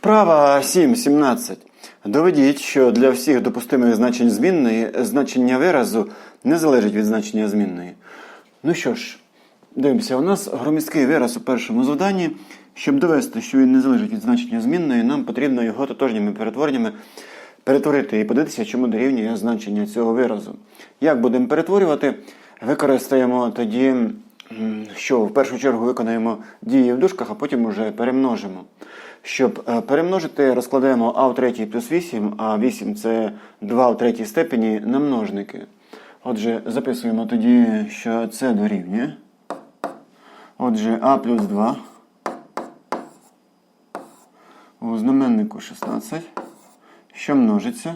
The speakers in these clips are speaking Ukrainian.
Вправа 7.17. Доведіть, що для всіх допустимих значень змінної значення виразу не залежить від значення змінної. Ну що ж, дивимося, у нас громісткий вираз у першому завданні. Щоб довести, що він не залежить від значення змінної, нам потрібно його тотожніми перетвореннями перетворити і подивитися, чому дорівнює значення цього виразу. Як будемо перетворювати? Використаємо тоді, що в першу чергу виконаємо дії в дужках, а потім уже перемножимо. Щоб е, перемножити, розкладаємо а в третій плюс 8, а 8 це 2 в третій степені на множники. Отже, записуємо тоді, що це дорівнює. Отже, а плюс 2 у знаменнику 16, що множиться.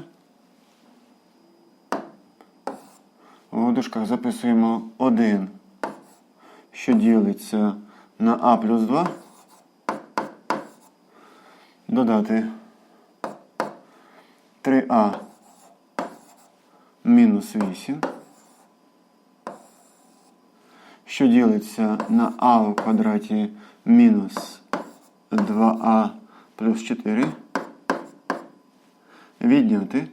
У дужках записуємо 1, що ділиться на а плюс 2. Додати 3а мінус 8, що ділиться на а у квадраті мінус 2а плюс 4. Відняти.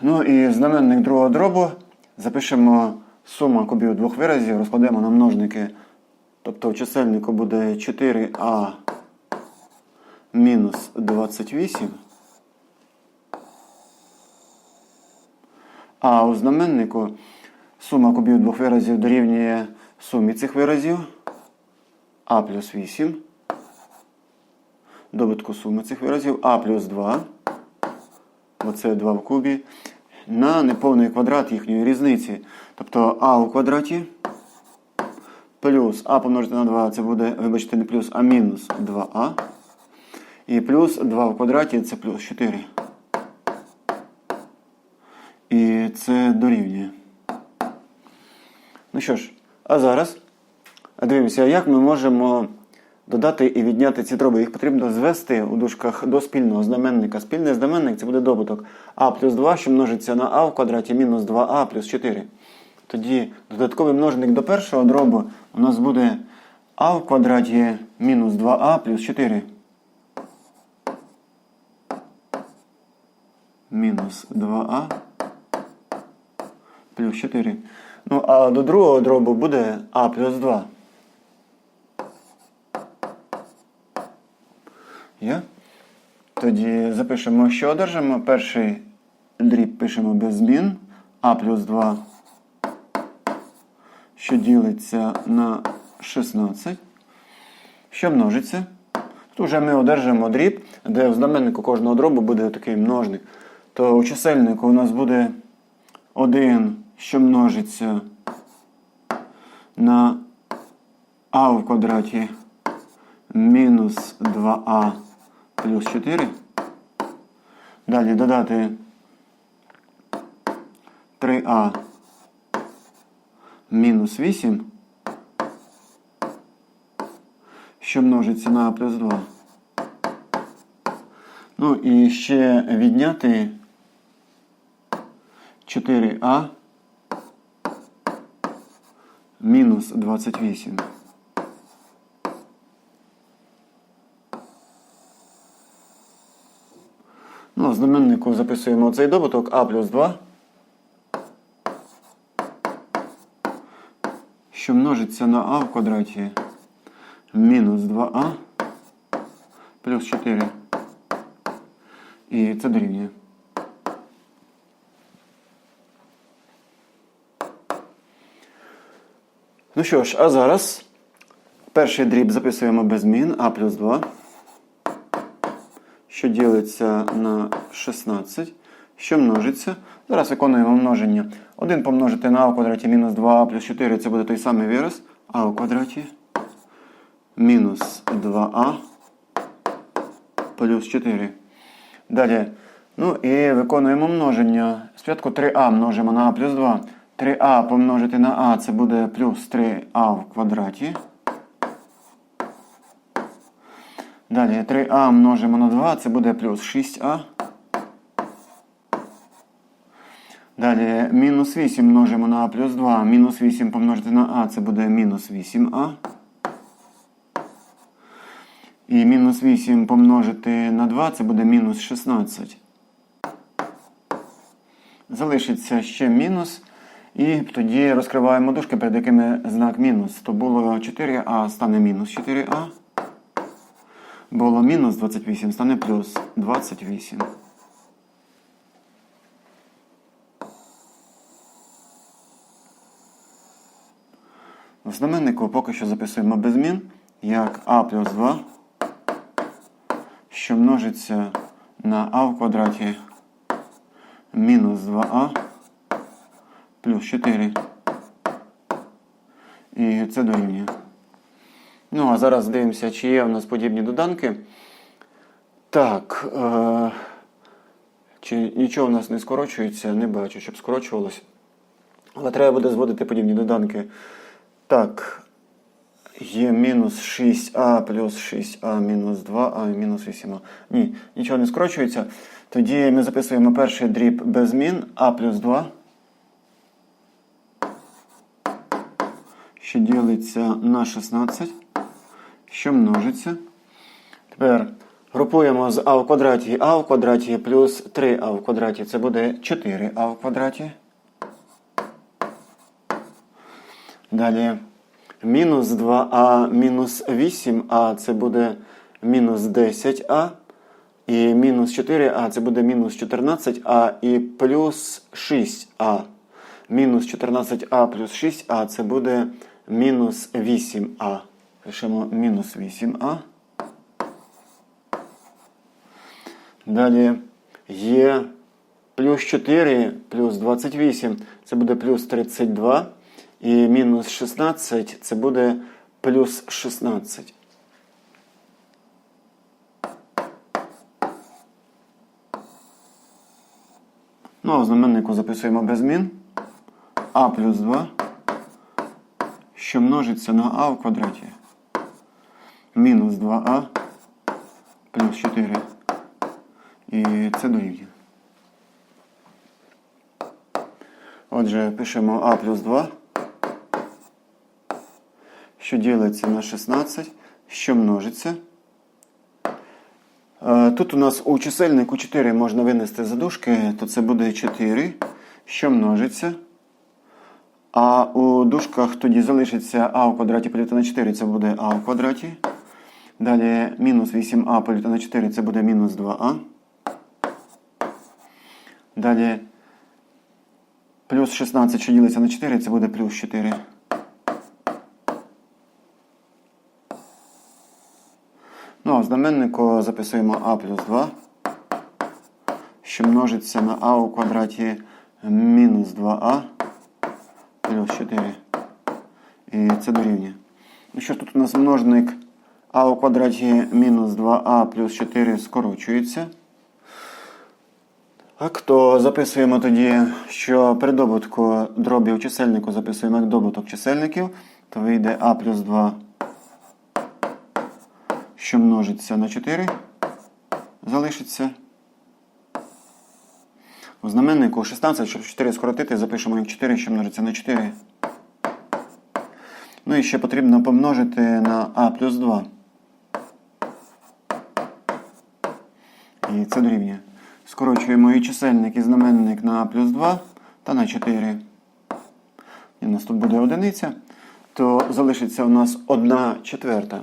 Ну і знаменник другого дробу запишемо сума кубів двох виразів, розкладемо на множники. Тобто в чисельнику буде 4а мінус 28. А у знаменнику сума кубів двох виразів дорівнює сумі цих виразів а плюс 8. Добутку суми цих виразів а плюс 2. Оце 2 в кубі. На неповний квадрат їхньої різниці. Тобто а у квадраті плюс а помножити на 2 це буде, вибачте, не плюс, а мінус 2а. І плюс 2 в квадраті це плюс 4. І це дорівнює. Ну що ж, а зараз дивимося, як ми можемо додати і відняти ці дроби. Їх потрібно звести у дужках до спільного знаменника. Спільний знаменник це буде добуток а плюс 2, що множиться на а в квадраті мінус 2а плюс 4. Тоді додатковий множник до першого дробу у нас буде а в квадраті мінус 2а плюс 4. Мінус 2а плюс 4. Ну, а до другого дробу буде а плюс 2. Є? Тоді запишемо, що одержимо. Перший дріб пишемо без змін. А плюс 2, що ділиться на 16. Що множиться? Тут вже ми одержимо дріб, де в знаменнику кожного дробу буде такий множник. То у чисельнику у нас буде 1, що множиться на а в квадраті мінус 2а плюс 4. Далі додати 3а мінус 8, що множиться на а плюс 2. Ну і ще відняти 4а мінус 28. Ну, знаменнику записуємо цей добуток а плюс 2, що множиться на а в квадраті мінус 2а плюс 4. І це дорівнює. Ну що ж, а зараз перший дріб записуємо без змін а плюс 2 що ділиться на 16, що множиться. Зараз виконуємо множення. 1 помножити на а в квадраті мінус 2а плюс 4 це буде той самий вираз. а у квадраті мінус 2а плюс 4. Далі. Ну і виконуємо множення. Спочатку 3а множимо на а плюс 2. 3а помножити на а це буде плюс 3а в квадраті. Далі 3а множимо на 2, це буде плюс 6а. Далі мінус 8 множимо на а плюс 2. Мінус 8 помножити на а, це буде мінус 8а. І мінус 8 помножити на 2 це буде мінус 16. Залишиться ще мінус. І тоді розкриваємо дужки, перед якими знак мінус. То було 4а, стане мінус 4а. Було мінус 28, стане плюс 28. Знаменнику поки що записуємо без змін, як а плюс 2, що множиться на а в квадраті мінус 2а плюс 4. І це дорівнює. Ну, а зараз дивимося, чи є у нас подібні доданки. Так. Е- чи нічого у нас не скорочується, не бачу, щоб скорочувалося. Але треба буде зводити подібні доданки. Так. Є мінус 6а плюс 6а мінус 2а і мінус 8а. Ні, нічого не скорочується. Тоді ми записуємо перший дріб без змін а плюс 2. Що ділиться на 16, що множиться. Тепер групуємо з а в квадраті а в квадраті плюс 3а в квадраті. Це буде 4а в квадраті. Далі мінус 2а мінус 8а це буде мінус 10а. І мінус 4а це буде мінус 14а і плюс 6а. Мінус 14а плюс 6а це буде мінус 8а. Пишемо мінус 8а. Далі є плюс 4 плюс 28 це буде плюс 32. І мінус 16 це буде плюс 16. Ну, а в знаменнику записуємо без змін. А плюс 2, що множиться на А в квадраті. Мінус 2а плюс 4. І це дорівнює. Отже, пишемо А плюс 2, що ділиться на 16, що множиться. Е, Тут у нас у чисельнику 4 можна винести за дужки, то це буде 4, що множиться. А у дужках тоді залишиться а в квадраті поділити на 4, це буде а в квадраті. Далі мінус 8а поділити на 4, це буде мінус 2а. Далі плюс 16, що ділиться на 4, це буде плюс 4. Ну, а знаменнику записуємо а плюс 2, що множиться на а у квадраті мінус 2а плюс 4. І це дорівнює. Ну що ж, тут у нас множник а у квадраті мінус 2а плюс 4 скорочується. Так, то записуємо тоді, що при добутку дробів чисельнику записуємо як добуток чисельників, то вийде а плюс 2 що множиться на 4, залишиться. У знаменнику 16, щоб 4 скоротити, запишемо як 4, що множиться на 4. Ну і ще потрібно помножити на а плюс 2. І це дорівнює. Скорочуємо і чисельник, і знаменник на а плюс 2 та на 4. І у нас тут буде одиниця, то залишиться у нас 1 четверта.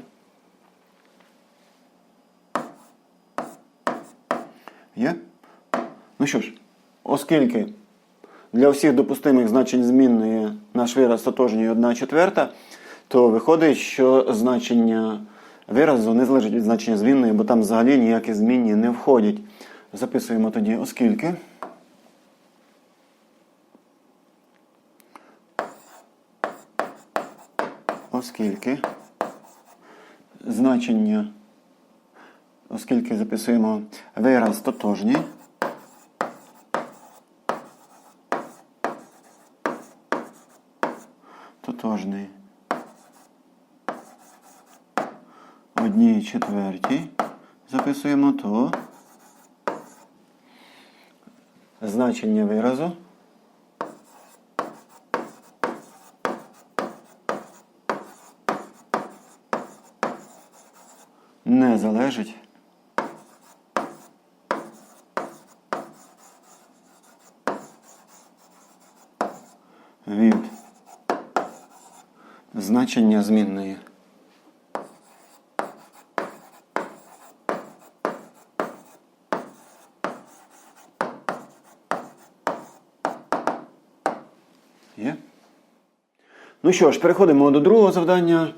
Є? Ну що ж, оскільки для всіх допустимих значень змінної наш вираз тотожній 1 четверта, то виходить, що значення виразу не залежить від значення змінної, бо там взагалі ніякі змінні не входять. Записуємо тоді, оскільки. Оскільки значення оскільки записуємо вираз тотожній. Тотожний. Одній четвертій записуємо то значення виразу. не залежить від значення змінної. Є? Ну що ж, переходимо до другого завдання.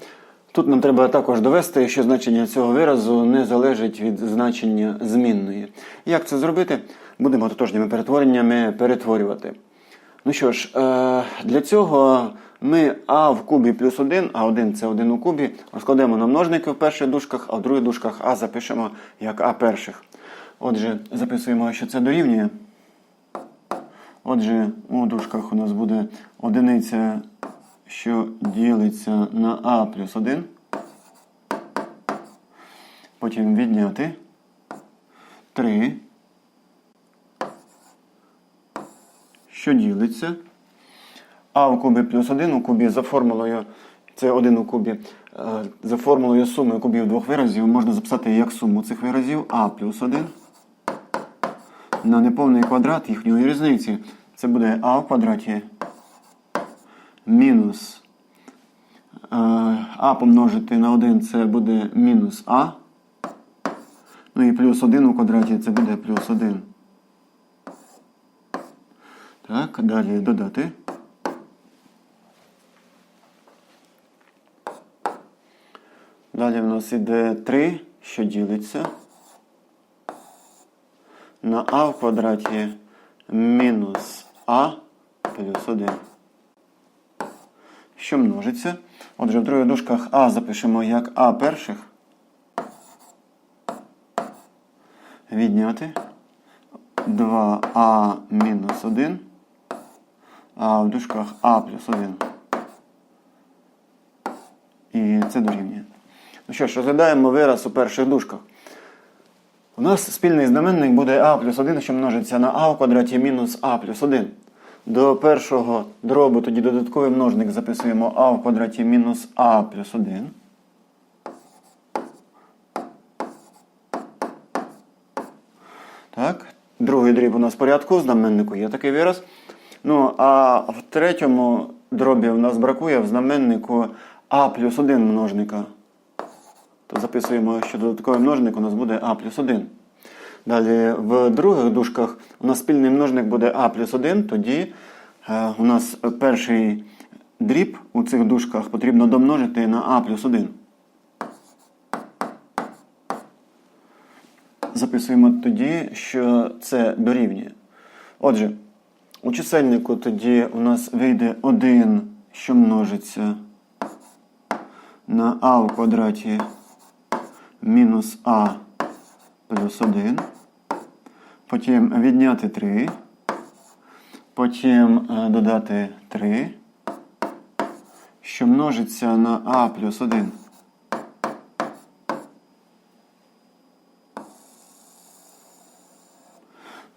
Тут нам треба також довести, що значення цього виразу не залежить від значення змінної. Як це зробити? Будемо тотожніми перетвореннями перетворювати. Ну що ж, е, для цього ми а в кубі плюс 1, а 1 це 1 у кубі, розкладемо на множники в перших дужках, а в других дужках а запишемо як а перших. Отже, записуємо, що це дорівнює. Отже, у дужках у нас буде одиниця, що ділиться на а плюс 1. Потім відняти 3, що ділиться. А у кубі плюс 1 у кубі за формулою, це 1 у кубі, е, за формулою суми кубів двох виразів можна записати як суму цих виразів а плюс 1 на неповний квадрат їхньої різниці. Це буде а в квадраті мінус е, а помножити на 1 це буде мінус а. Ну і плюс 1 у квадраті це буде плюс 1. Так, далі додати. Далі в нас іде 3, що ділиться на а в квадраті мінус а плюс 1. Що множиться? Отже, в других дужках а запишемо як а перших. Відняти 2а мінус 1, а в дужках а плюс 1. І це дорівнює. Ну що ж, розглядаємо вираз у перших дужках. У нас спільний знаменник буде а плюс 1, що множиться на а в квадраті мінус а плюс 1. До першого дробу тоді додатковий множник записуємо а в квадраті мінус а плюс 1. Так, другий дріб у нас в порядку, знаменнику є такий вираз. Ну, а в третьому дробі у нас бракує в знаменнику а плюс 1 множника. То записуємо, що додатковий множник у нас буде а плюс 1. Далі в других дужках у нас спільний множник буде а плюс 1, тоді е, у нас перший дріб у цих дужках потрібно домножити на а плюс 1. Записуємо тоді, що це дорівнює. Отже, у чисельнику тоді у нас вийде 1, що множиться на а в квадраті мінус а плюс 1. Потім відняти 3. Потім е, додати 3, що множиться на а плюс 1.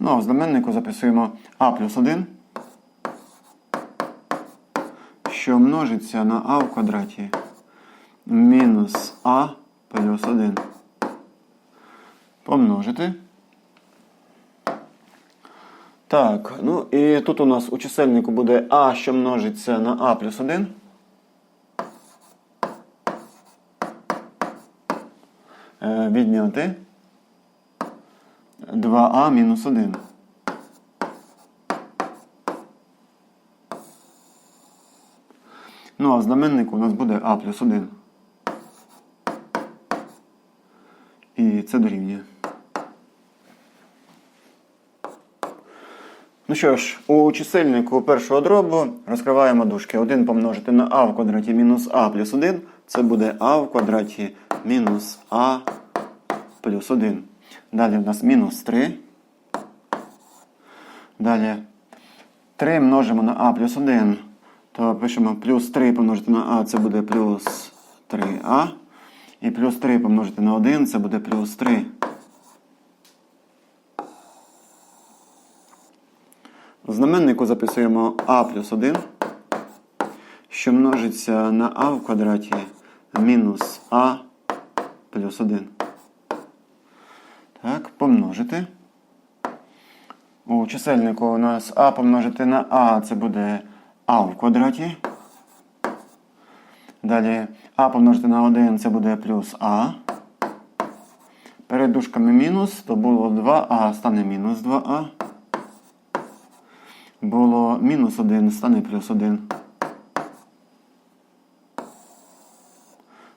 Ну, а в знаменнику записуємо а плюс 1, що множиться на а в квадраті мінус а плюс 1. Помножити. Так, ну і тут у нас у чисельнику буде а, що множиться на а плюс 1. Е, Відняти 2а мінус 1. Ну, а в знаменнику у нас буде а плюс 1. І це дорівнює. Ну що ж, у чисельнику першого дробу розкриваємо дужки. 1 помножити на а в квадраті мінус а плюс 1. Це буде а в квадраті мінус а плюс 1. Далі в нас мінус 3. Далі 3 множимо на а плюс 1. То пишемо плюс 3 помножити на а, це буде плюс 3а. І плюс 3 помножити на 1, це буде плюс 3. В знаменнику записуємо а плюс 1, що множиться на а в квадраті мінус а плюс 1. Помножити. У чисельнику у нас а помножити на а, це буде а в квадраті. Далі а помножити на 1 це буде плюс а. Перед дужками мінус, то було 2а, стане мінус 2а. Було мінус 1, стане плюс 1.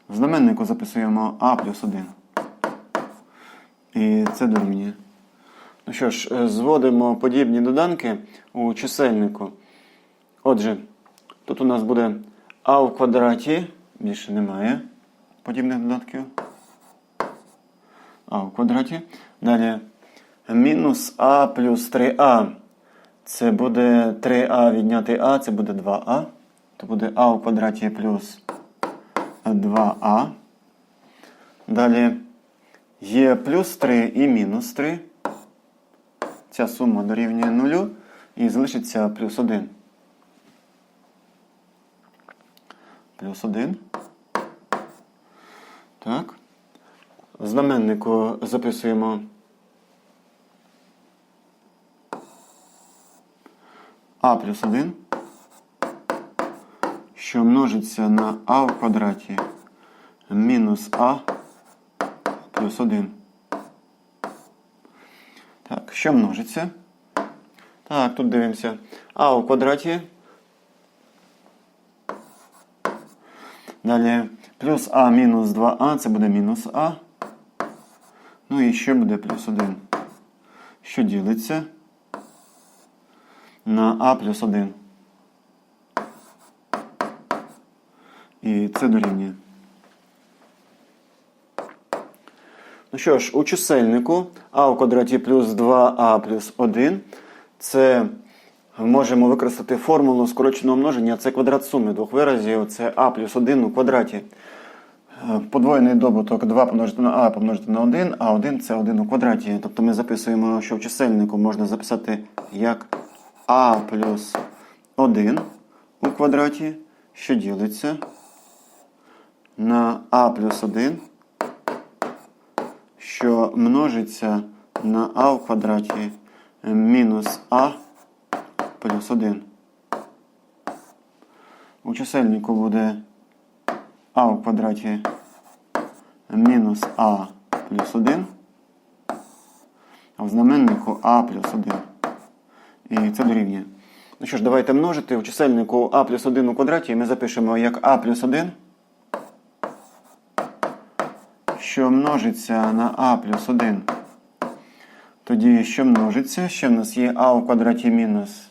В знаменнику записуємо а плюс 1. І це дорівнює. Ну що ж, е, зводимо подібні доданки у чисельнику. Отже, тут у нас буде а в квадраті, більше немає подібних додатків. А в квадраті. Далі мінус а плюс 3а. Це буде 3а відняти а, це буде 2а. То буде а в квадраті плюс 2а. Далі є плюс 3 і мінус 3. Ця сума дорівнює 0 і залишиться плюс 1. Плюс 1. Так. В знаменнику записуємо а плюс 1, що множиться на а в квадраті мінус а плюс 1. Так, що множиться? Так, тут дивимося. А у квадраті. Далі плюс А мінус 2А, це буде мінус А. Ну і ще буде плюс 1. Що ділиться на А плюс 1. І це дорівнює. Що ж, у чисельнику а в квадраті плюс 2а плюс 1. Це можемо використати формулу скороченого множення. Це квадрат суми двох виразів. Це а плюс 1 у квадраті. Е, Подвоєний добуток 2 помножити на а помножити на 1, а 1 це 1 у квадраті. Тобто ми записуємо, що в чисельнику можна записати як а плюс 1 у квадраті, що ділиться на а плюс 1 що множиться на а в квадраті мінус а плюс 1. У чисельнику буде а в квадраті мінус а плюс 1, а в знаменнику а плюс 1. І це дорівнює. Ну що ж, давайте множити у чисельнику а плюс 1 у квадраті ми запишемо як а плюс 1 що множиться на а плюс 1. Тоді що множиться? Ще в нас є а у квадраті мінус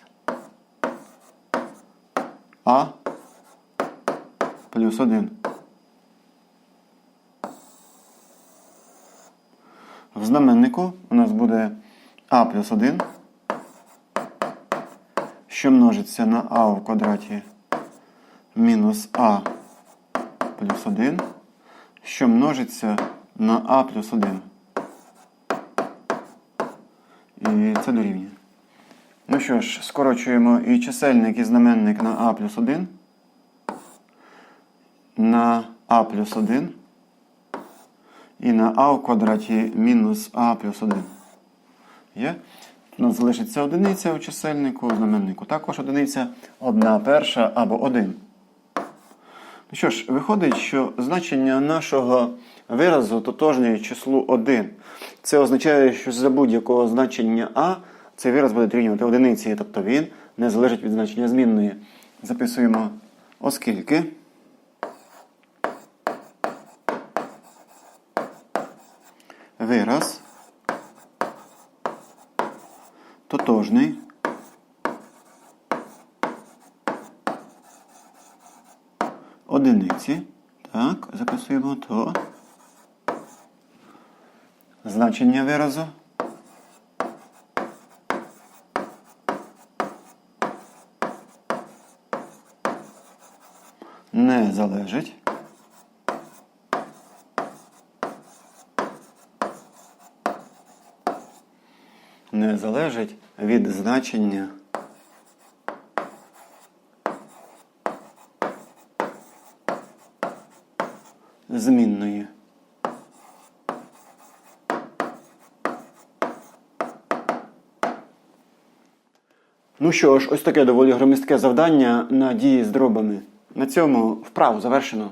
а плюс 1. В знаменнику у нас буде а плюс 1, що множиться на а в квадраті мінус а плюс 1 що множиться на а плюс 1. І це дорівнює. Ну що ж, скорочуємо і чисельник, і знаменник на а плюс 1. На а плюс 1. І на а в квадраті мінус а плюс 1. Є? У нас залишиться одиниця у чисельнику, у знаменнику. Також одиниця, одна перша або 1. Ну що ж, виходить, що значення нашого виразу тотожне числу 1. Це означає, що за будь-якого значення А цей вираз буде дорівнювати одиниці, тобто він не залежить від значення змінної. Записуємо, оскільки. Вираз тотожний одиниці. Так, записуємо то. Значення виразу. Не залежить. Не залежить від значення змінної. Ну що ж, ось таке доволі громістке завдання на дії з дробами. На цьому вправу завершено.